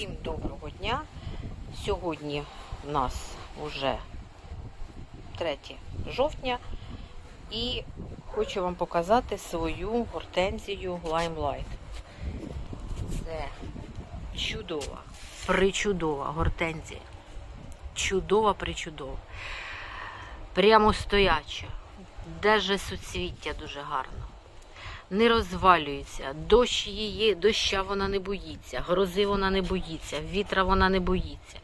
Всім доброго дня. Сьогодні у нас вже 3 жовтня і хочу вам показати свою гортензію Limelight. Це чудова, причудова гортензія. Чудова, причудова. Прямо стояча. Даже суцвіття дуже гарно не розвалюється. Дощ її, доща вона не боїться, грози вона не боїться, вітра вона не боїться.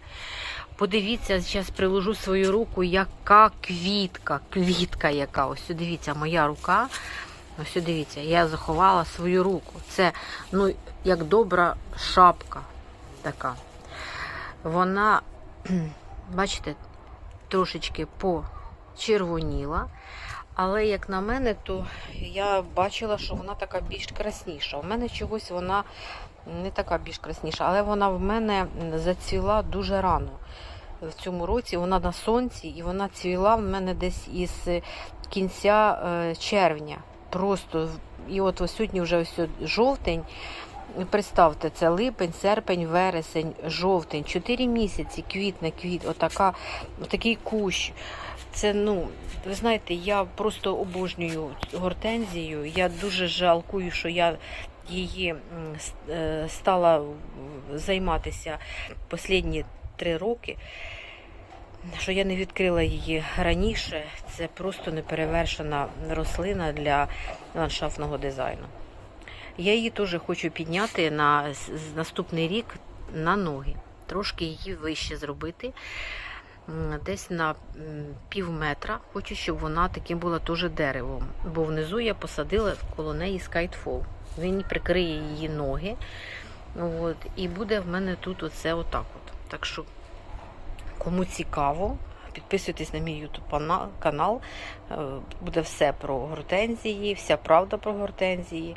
Подивіться, зараз приложу свою руку, яка квітка, квітка яка. Ось дивіться, моя рука. Ось дивіться, я заховала свою руку. Це ну, як добра шапка така. Вона, бачите, трошечки почервоніла. Але як на мене, то я бачила, що вона така більш красніша. У мене чогось вона не така більш красніша, але вона в мене зацвіла дуже рано. В цьому році вона на сонці і вона цвіла в мене десь із кінця е, червня. Просто і от ось сьогодні вже ось жовтень. Представте, це липень, серпень, вересень, жовтень, чотири місяці, квітне, квіт, отака, отакий кущ. Це, ну, ви знаєте, я просто обожнюю гортензію. Я дуже жалкую, що я її е, стала займатися останні три роки. Що я не відкрила її раніше, це просто неперевершена рослина для ландшафтного дизайну. Я її теж хочу підняти на наступний рік на ноги, трошки її вище зробити. Десь на пів метра. Хочу, щоб вона таким була теж деревом. Бо внизу я посадила коло неї скайтфол. Він прикриє її ноги. От, і буде в мене тут оце отак. От. Так що, кому цікаво, підписуйтесь на мій YouTube канал. Е, Буде все про гортензії, вся правда про гортензії.